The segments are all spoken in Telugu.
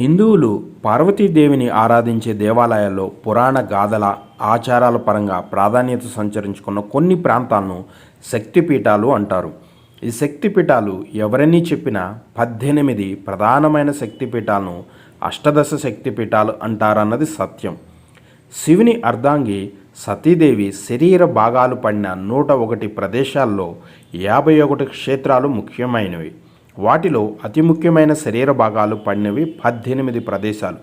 హిందువులు పార్వతీదేవిని ఆరాధించే దేవాలయాల్లో పురాణ గాథల ఆచారాల పరంగా ప్రాధాన్యత సంచరించుకున్న కొన్ని ప్రాంతాలను శక్తిపీఠాలు అంటారు. ఈ శక్తిపీఠాలు ఎవరన్నీ చెప్పినా పద్దెనిమిది ప్రధానమైన శక్తిపీఠాలను అష్టదశ శక్తిపీఠాలు అంటారన్నది సత్యం. శివుని అర్ధాంగి సతీదేవి శరీర భాగాలు పడిన నూట ఒకటి ప్రదేశాల్లో యాభై ఒకటి క్షేత్రాలు ముఖ్యమైనవి. వాటిలో అతి ముఖ్యమైన శరీర భాగాలు పడినవి పద్దెనిమిది ప్రదేశాలు.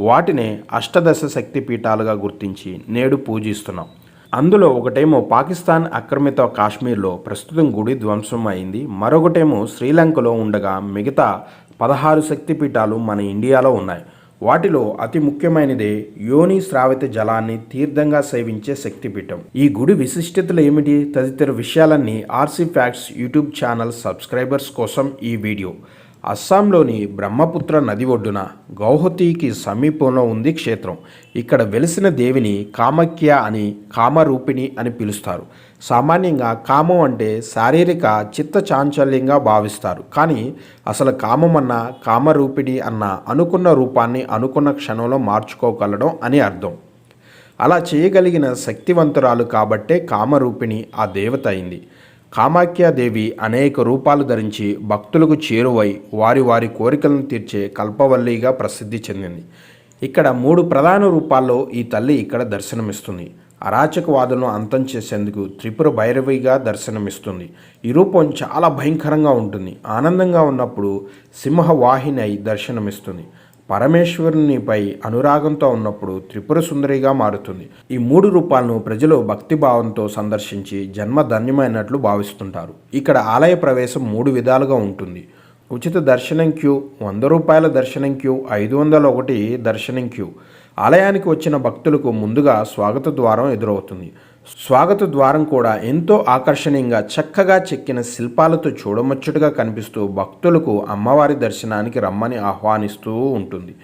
వాటినే అష్టదశ శక్తి పీఠాలుగా గుర్తించి నేడు పూజిస్తున్నాం. అందులో ఒకటేమో పాకిస్తాన్ ఆక్రమిత కాశ్మీర్లో ప్రస్తుతం గుడి ధ్వంసం అయింది. మరొకటేమో శ్రీలంకలో ఉండగా మిగతా పదహారు శక్తిపీఠాలు మన ఇండియాలో ఉన్నాయి. వాటిలో అతి ముఖ్యమైనదే యోని శ్రావిత జలాన్ని తీర్థంగా సేవించే శక్తిపీఠం. ఈ గుడి విశిష్టతలు ఏమిటి? తదితర విషయాలన్నీ R C facts YouTube channel subscribers కోసం ఈ వీడియో. అస్సాంలోని బ్రహ్మపుత్ర నది ఒడ్డున గౌహతికి సమీపంలో ఉంది క్షేత్రం. ఇక్కడ వెలిసిన దేవిని కామక్య అని కామరూపిణి అని పిలుస్తారు. సామాన్యంగా కామం అంటే శారీరక చిత్త చాంచల్యంగా భావిస్తారు. కానీ అసలు కామం అన్న కామరూపిణి అన్న అనుకున్న రూపాన్ని అనుకున్న క్షణంలో మార్చుకోగలడం అని అర్థం. అలా చేయగలిగిన శక్తివంతురాలు కాబట్టే కామరూపిణి ఆ దేవత అయింది. కామాఖ్యాదేవి అనేక రూపాలు ధరించి భక్తులకు చేరువై వారి వారి కోరికలను తీర్చే కల్పవల్లిగా ప్రసిద్ధి చెందింది. ఇక్కడ మూడు ప్రధాన రూపాల్లో ఈ తల్లి ఇక్కడ దర్శనమిస్తుంది. అరాచకవాదులను అంతం చేసేందుకు త్రిపుర భైరవిగా దర్శనమిస్తుంది. ఈ రూపం చాలా భయంకరంగా ఉంటుంది. ఆనందంగా ఉన్నప్పుడు సింహవాహిని అయి దర్శనమిస్తుంది. పరమేశ్వరునిపై అనురాగంతో ఉన్నప్పుడు త్రిపుర సుందరిగా మారుతుంది. ఈ మూడు రూపాలను ప్రజలు భక్తిభావంతో సందర్శించి జన్మ ధన్యమైనట్లు భావిస్తుంటారు. ఇక్కడ ఆలయ ప్రవేశం మూడు విధాలుగా ఉంటుంది. ఉచిత దర్శనం క్యూ వంద రూపాయల దర్శనం క్యూ ఐదు వందల ఒకటి దర్శనం క్యూ. ఆలయానికి వచ్చిన భక్తులకు ముందుగా స్వాగత ద్వారం ఎదురవుతుంది. స్వాగత ద్వారం కూడా ఎంతో ఆకర్షణీయంగా చక్కగా చెక్కిన శిల్పాలతో చూడముచ్చటగా కనిపిస్తూ భక్తులకు అమ్మవారి దర్శనానికి రమ్మని ఆహ్వానిస్తూ ఉంటుంది.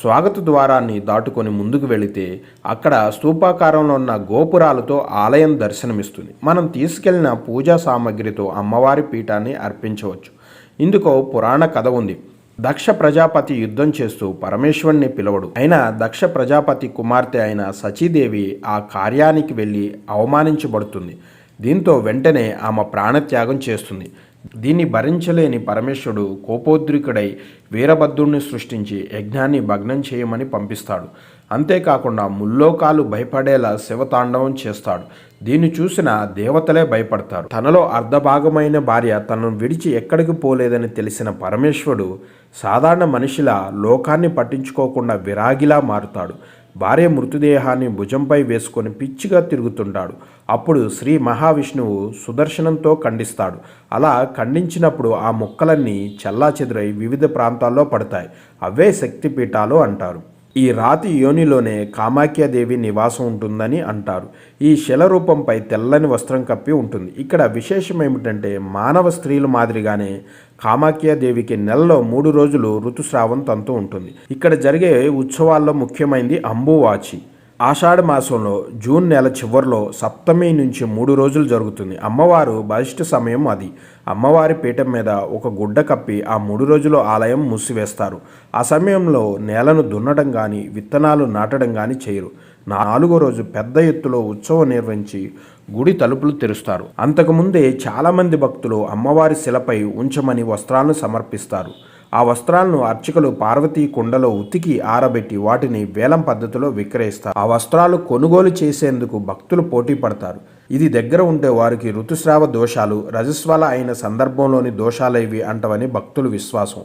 స్వాగత ద్వారాన్ని దాటుకొని ముందుకు వెళితే అక్కడ స్తూపాకారంలో ఉన్న గోపురాలతో ఆలయం దర్శనమిస్తుంది. మనం తీసుకెళ్ళిన పూజా సామాగ్రితో అమ్మవారి పీఠాన్ని అర్పించవచ్చు. ఇందుకో పురాణ కథ ఉంది. దక్ష ప్రజాపతి యుద్ధం చేస్తూ పరమేశ్వరుణ్ణి పిలవడు. అయినా దక్ష ప్రజాపతి కుమార్తె అయిన సచీదేవి ఆ కార్యానికి వెళ్ళి అవమానించబడుతుంది. దీంతో వెంటనే ఆమె ప్రాణత్యాగం చేస్తుంది. దీన్ని భరించలేని పరమేశ్వరుడు కోపోద్రికుడై వీరభద్రుడిని సృష్టించి యజ్ఞాన్ని భగ్నం చేయమని పంపిస్తాడు. అంతేకాకుండా ముల్లోకాలు భయపడేలా శివతాండవం చేస్తాడు. దీన్ని చూసిన దేవతలే భయపడతారు. తనలో అర్ధభాగమైన భార్య తనను విడిచి ఎక్కడికి పోలేదని తెలిసిన పరమేశ్వరుడు సాధారణ మనిషిలా లోకాన్ని పట్టించుకోకుండా విరాగిలా మారుతాడు. భార్య మృతదేహాన్ని భుజంపై వేసుకొని పిచ్చిగా తిరుగుతుంటాడు. అప్పుడు శ్రీ మహావిష్ణువు సుదర్శనంతో ఖండిస్తాడు. అలా ఖండించినప్పుడు ఆ ముక్కలన్నీ చెల్లాచెదురై వివిధ ప్రాంతాల్లో పడతాయి. అవే శక్తిపీఠాలు అంటారు. ఈ రాతి యోనిలోనే కామాఖ్యాదేవి నివాసం ఉంటుందని అంటారు. ఈ శిలరూపంపై తెల్లని వస్త్రం కప్పి ఉంటుంది. ఇక్కడ విశేషం ఏమిటంటే మానవ స్త్రీలు మాదిరిగానే కామాఖ్యాదేవికి నెలలో మూడు రోజులు ఋతుస్రావం తంతు ఉంటుంది. ఇక్కడ జరిగే ఉత్సవాల్లో ముఖ్యమైనది అంబువాచి. ఆషాఢ మాసంలో జూన్ నెల చివరిలో సప్తమి నుంచి మూడు రోజులు జరుగుతుంది. అమ్మవారు బలిష్ట సమయం అది. అమ్మవారి పీఠం మీద ఒక గుడ్డ కప్పి ఆ మూడు రోజులు ఆలయం మూసివేస్తారు. ఆ సమయంలో నేలను దున్నడం కానీ విత్తనాలు నాటడం కానీ చేయరు. నాలుగో రోజు పెద్ద ఎత్తులో ఉత్సవం నిర్వహించి గుడి తలుపులు తెరుస్తారు. అంతకుముందే చాలామంది భక్తులు అమ్మవారి శిలపై ఉంచమని వస్త్రాలను సమర్పిస్తారు. ఆ వస్త్రాలను అర్చకులు పార్వతీ కుండలో ఉతికి ఆరబెట్టి వాటిని వేలం పద్ధతిలో విక్రయిస్తారు. ఆ వస్త్రాలు కొనుగోలు చేసేందుకు భక్తులు పోటీ పడతారు. ఇది దగ్గర ఉంటే వారికి ఋతుస్రావ దోషాలు రజస్వల అయిన సందర్భంలోని దోషాలేవి అంటవని భక్తులు విశ్వాసం.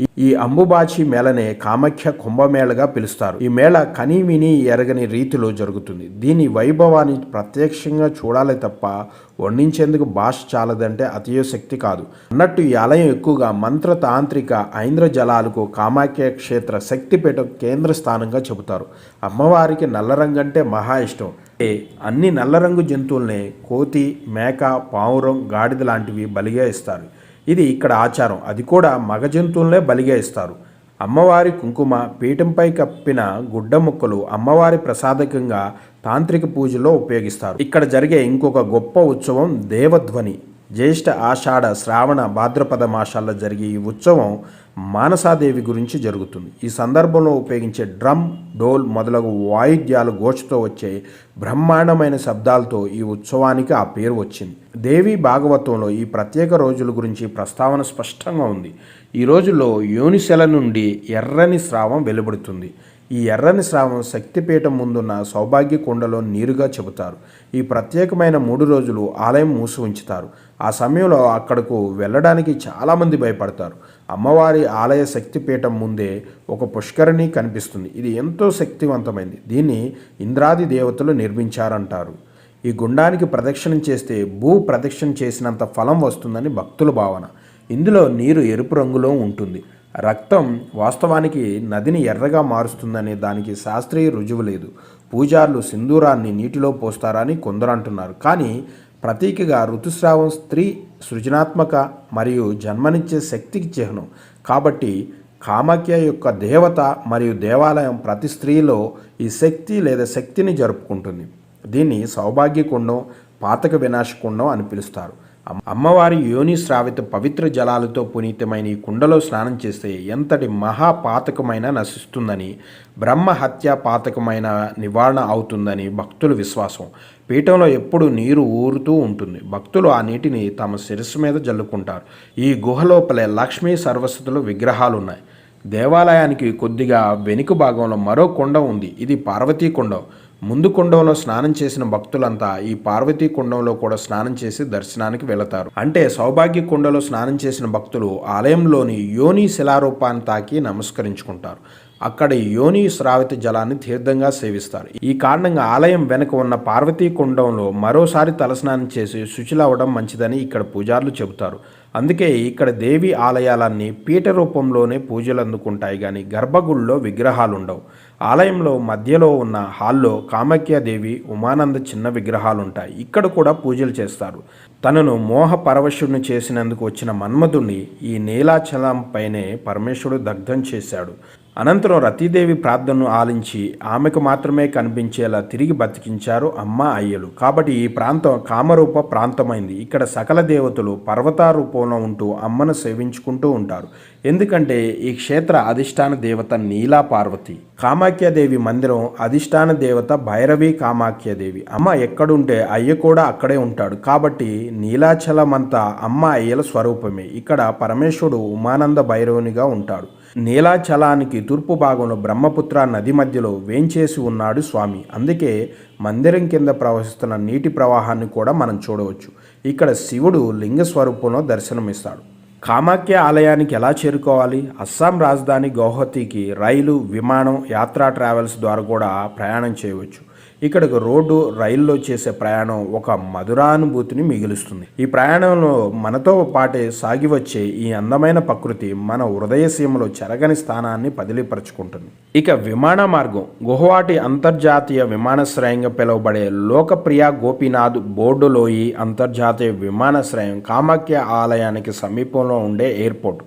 ఈ- ఈ అంబుబాచి మేళనే కామాఖ్య కుంభమేళగా పిలుస్తారు. ఈ మేళ కని విని ఎరగని రీతిలో జరుగుతుంది. దీని వైభవాన్ని ప్రత్యక్షంగా చూడాలి తప్ప వర్ణించేందుకు భాష చాలదంటే అతియోశక్తి కాదు. అన్నట్టు ఈ ఆలయం ఎక్కువగా మంత్ర తాంత్రిక ఐంద్ర జలాలకు కామాఖ్య క్షేత్ర శక్తిపీఠం కేంద్ర స్థానంగా చెబుతారు. అమ్మవారికి నల్ల రంగు అంటే మహా ఇష్టం. ఏ అన్ని నల్ల రంగు జంతువుల్ని కోతి మేక పావురం గాడిద లాంటివి బలిగా ఇస్తారు. ఇది ఇక్కడ ఆచారం. అది కూడా మగ జంతువులనే బలిగా ఇస్తారు అమ్మవారి కుంకుమ పీఠంపై కప్పిన గుడ్డ ముక్కలు అమ్మవారి ప్రసాదకంగా తాంత్రిక పూజలో ఉపయోగిస్తారు. ఇక్కడ జరిగే ఇంకొక గొప్ప ఉత్సవం దేవధ్వని. జ్యేష్ఠ ఆషాఢ శ్రావణ భాద్రపద మాసాల్లో జరిగే ఈ ఉత్సవం మానసాదేవి గురించి జరుగుతుంది. ఈ సందర్భంలో ఉపయోగించే డ్రమ్ డోల్ మొదలగు వాయిద్యాలు గోచుతో వచ్చే బ్రహ్మాండమైన శబ్దాలతో ఈ ఉత్సవానికి ఆ పేరు వచ్చింది. దేవి భాగవతంలో ఈ ప్రత్యేక రోజుల గురించి ప్రస్తావన స్పష్టంగా ఉంది. ఈ రోజుల్లో యోనిశెల నుండి ఎర్రని స్రావం వెలువడుతుంది. ఈ ఎర్రని స్రావం శక్తిపీఠం ముందున్న సౌభాగ్య కుండలో నీరుగా చెబుతారు. ఈ ప్రత్యేకమైన మూడు రోజులు ఆలయం మూసి ఉంచుతారు. ఆ సమయంలో అక్కడకు వెళ్ళడానికి చాలామంది భయపడతారు. అమ్మవారి ఆలయ శక్తిపీఠం ముందే ఒక పుష్కరిణి కనిపిస్తుంది. ఇది ఎంతో శక్తివంతమైంది. దీన్ని ఇంద్రాది దేవతలు నిర్మించారంటారు. ఈ గుండానికి ప్రదక్షిణం చేస్తే భూ ప్రదక్షిణ చేసినంత ఫలం వస్తుందని భక్తుల భావన. ఇందులో నీరు ఎరుపు రంగులో ఉంటుంది. రక్తం వాస్తవానికి నదిని ఎర్రగా మారుస్తుందనే దానికి శాస్త్రీయ రుజువు లేదు. పూజారులు సింధూరాన్ని నీటిలో పోస్తారని కొందరు అంటున్నారు. కానీ ప్రతీకగా ఋతుస్రావం స్త్రీ సృజనాత్మక మరియు జన్మనిచ్చే శక్తికి చిహ్నం. కాబట్టి కామాఖ్య యొక్క దేవత మరియు దేవాలయం ప్రతి స్త్రీలో ఈ శక్తి లేదా శక్తిని జరుపుకుంటుంది. దీన్ని సౌభాగ్య కుండం పాతక వినాశకుండం అని పిలుస్తారు. అమ్మవారి యోని శ్రావిత పవిత్ర జలాలతో పునీతమైన ఈ కుండలో స్నానం చేస్తే ఎంతటి మహాపాతకమైన నశిస్తుందని బ్రహ్మ హత్య పాతకమైన నివారణ అవుతుందని భక్తుల విశ్వాసం. పీఠంలో ఎప్పుడు నీరు ఊరుతూ ఉంటుంది. భక్తులు ఆ నీటిని తమ శిరస్సు మీద జల్లుకుంటారు. ఈ గుహలోపలే లక్ష్మీ సర్వస్వతులు విగ్రహాలు ఉన్నాయి దేవాలయానికి కొద్దిగా వెనుక భాగంలో మరో కొండ ఉంది. ఇది పార్వతీ కొండం. ముందు కుండంలో స్నానం చేసిన భక్తులంతా ఈ పార్వతీ కుండంలో కూడా స్నానం చేసి దర్శనానికి వెళతారు. అంటే సౌభాగ్య కుండలో స్నానం చేసిన భక్తులు ఆలయంలోని యోని శిలారూపాన్ని తాకి నమస్కరించుకుంటారు. అక్కడ యోని శ్రావిత జలాన్ని తీర్థంగా సేవిస్తారు. ఈ కారణంగా ఆలయం వెనుక ఉన్న పార్వతీ కుండంలో మరోసారి తలస్నానం చేసి శుచిలవ్వడం మంచిదని ఇక్కడ పూజారులు చెబుతారు. అందుకే ఇక్కడ దేవి ఆలయాలన్నీ పీఠ రూపంలోనే పూజలు అందుకుంటాయి కానీ గర్భగుడిలో విగ్రహాలుండవు. ఆలయంలో మధ్యలో ఉన్న హాల్లో కామాఖ్యాదేవి ఉమానంద చిన్న విగ్రహాలుంటాయి. ఇక్కడ కూడా పూజలు చేస్తారు. తనను మోహ పరవశుడిని చేసినందుకు వచ్చిన మన్మధుణ్ణి ఈ నీలాచలం పైనే పరమేశ్వరుడు దగ్ధం చేశాడు. అనంతరం రతీదేవి ప్రార్థనను ఆలించి ఆమెకు మాత్రమే కనిపించేలా తిరిగి బతికించారు అమ్మ అయ్యలు. కాబట్టి ఈ ప్రాంతం కామరూప ప్రాంతమైంది. ఇక్కడ సకల దేవతలు పర్వతారూపంలో ఉంటూ అమ్మను సేవించుకుంటూ ఉంటారు. ఎందుకంటే ఈ క్షేత్ర అధిష్టాన దేవత నీలా పార్వతి కామాఖ్యాదేవి మందిరం అధిష్టాన దేవత భైరవి కామాఖ్యాదేవి. అమ్మ ఎక్కడుంటే అయ్య కూడా అక్కడే ఉంటాడు. కాబట్టి నీలాచలమంతా అమ్మ అయ్యల స్వరూపమే. ఇక్కడ పరమేశ్వరుడు ఉమానంద భైరవునిగా ఉంటాడు. నీలాచలానికి తూర్పు భాగంలో బ్రహ్మపుత్ర నది మధ్యలో వేంచేసి ఉన్నాడు స్వామి. అందుకే మందిరం కింద ప్రవహిస్తున్న నీటి ప్రవాహాన్ని కూడా మనం చూడవచ్చు. ఇక్కడ శివుడు లింగ స్వరూపంలో దర్శనమిస్తాడు. కామాఖ్య ఆలయానికి ఎలా చేరుకోవాలి? అస్సాం రాజధాని గౌహతికి రైలు విమానం యాత్రా ట్రావెల్స్ ద్వారా కూడా ప్రయాణం చేయవచ్చు. ఇక్కడికి రోడ్డు రైల్లో చేసే ప్రయాణం ఒక మధురానుభూతిని మిగులుస్తుంది. ఈ ప్రయాణంలో మనతో పాటే సాగి వచ్చే ఈ అందమైన ప్రకృతి మన హృదయ సీమలో చెరగని స్థానాన్ని పదిలిపరుచుకుంటుంది. ఇక విమాన మార్గం. గుహవాటి అంతర్జాతీయ విమానాశ్రయంగా పిలువబడే లోకప్రియ గోపీనాథ్ బోర్డులోయి అంతర్జాతీయ విమానాశ్రయం కామాఖ్య ఆలయానికి సమీపంలో ఉండే ఎయిర్పోర్ట్.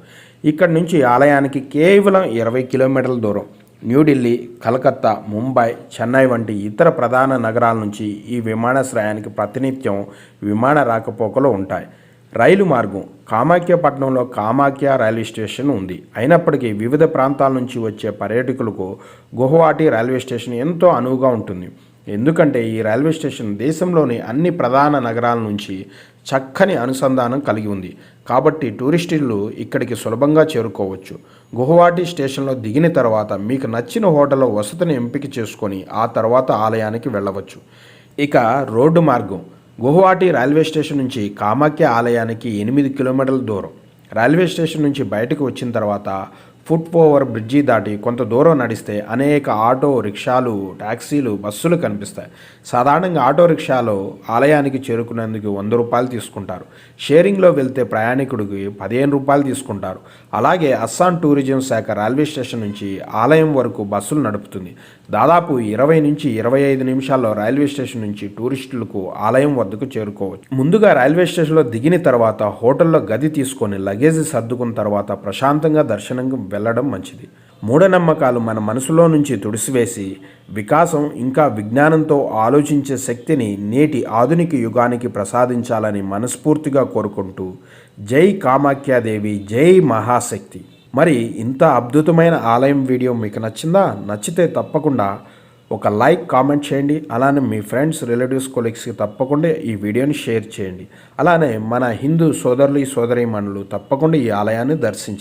ఇక్కడ నుంచి ఆలయానికి కేవలం ఇరవై కిలోమీటర్ల దూరం. న్యూఢిల్లీ కలకత్తా ముంబై చెన్నై వంటి ఇతర ప్రధాన నగరాల నుంచి ఈ విమానాశ్రయానికి ప్రతినిత్యం విమాన రాకపోకలు ఉంటాయి. రైలు మార్గం కామాఖ్యపట్నంలో కామాఖ్య రైల్వే స్టేషన్ ఉంది. అయినప్పటికీ వివిధ ప్రాంతాల నుంచి వచ్చే పర్యాటకులకు గుహవాటి రైల్వే స్టేషన్ ఎంతో అనువుగా ఉంటుంది. ఎందుకంటే ఈ రైల్వే స్టేషన్ దేశంలోని అన్ని ప్రధాన నగరాల నుంచి చక్కని అనుసంధానం కలిగి ఉంది. కాబట్టి టూరిస్టులు ఇక్కడికి సులభంగా చేరుకోవచ్చు. గుహవాటి స్టేషన్లో దిగిన తర్వాత మీకు నచ్చిన హోటల్లో వసతిని ఎంపిక చేసుకొని ఆ తర్వాత ఆలయానికి వెళ్ళవచ్చు. ఇక రోడ్డు మార్గం. గుహవాటి రైల్వే స్టేషన్ నుంచి కామాఖ్య ఆలయానికి ఎనిమిది కిలోమీటర్ల దూరం. రైల్వే స్టేషన్ నుంచి బయటకు వచ్చిన తర్వాత ఫుట్ ఓవర్ బ్రిడ్జి దాటి కొంత దూరం నడిస్తే అనేక ఆటో రిక్షాలు ట్యాక్సీలు బస్సులు కనిపిస్తాయి. సాధారణంగా ఆటో రిక్షాలో ఆలయానికి చేరుకునేందుకు వంద రూపాయలు తీసుకుంటారు. షేరింగ్లో వెళ్తే ప్రయాణికుడికి పదిహేను రూపాయలు తీసుకుంటారు. అలాగే అస్సాం టూరిజం శాఖ రైల్వే స్టేషన్ నుంచి ఆలయం వరకు బస్సులు నడుపుతుంది. దాదాపు ఇరవై నుంచి ఇరవై ఐదు నిమిషాల్లో రైల్వే స్టేషన్ నుంచి టూరిస్టులకు ఆలయం వద్దకు చేరుకోవచ్చు. ముందుగా రైల్వే స్టేషన్లో దిగిన తర్వాత హోటల్లో గది తీసుకొని లగేజ్ సర్దుకున్న తర్వాత ప్రశాంతంగా దర్శనంకి వెళ్ళడం మంచిది. మూఢనమ్మకాలు మన మనసులో నుంచి తుడిసివేసి వికాసం ఇంకా విజ్ఞానంతో ఆలోచించే శక్తిని నేటి ఆధునిక యుగానికి ప్రసాదించాలని మనస్ఫూర్తిగా కోరుకుంటూ జై కామాఖ్యాదేవి జై మహాశక్తి. మరి ఇంత అద్భుతమైన ఆలయం వీడియో మీకు నచ్చిందా? నచ్చితే తప్పకుండా ఒక లైక్ కామెంట్ చేయండి. అలానే మీ ఫ్రెండ్స్ రిలేటివ్స్ కొలీగ్స్కి తప్పకుండా ఈ వీడియోని షేర్ చేయండి. అలానే మన హిందూ సోదరులు సోదరీమణులు తప్పకుండా ఈ ఆలయాన్ని దర్శించండి.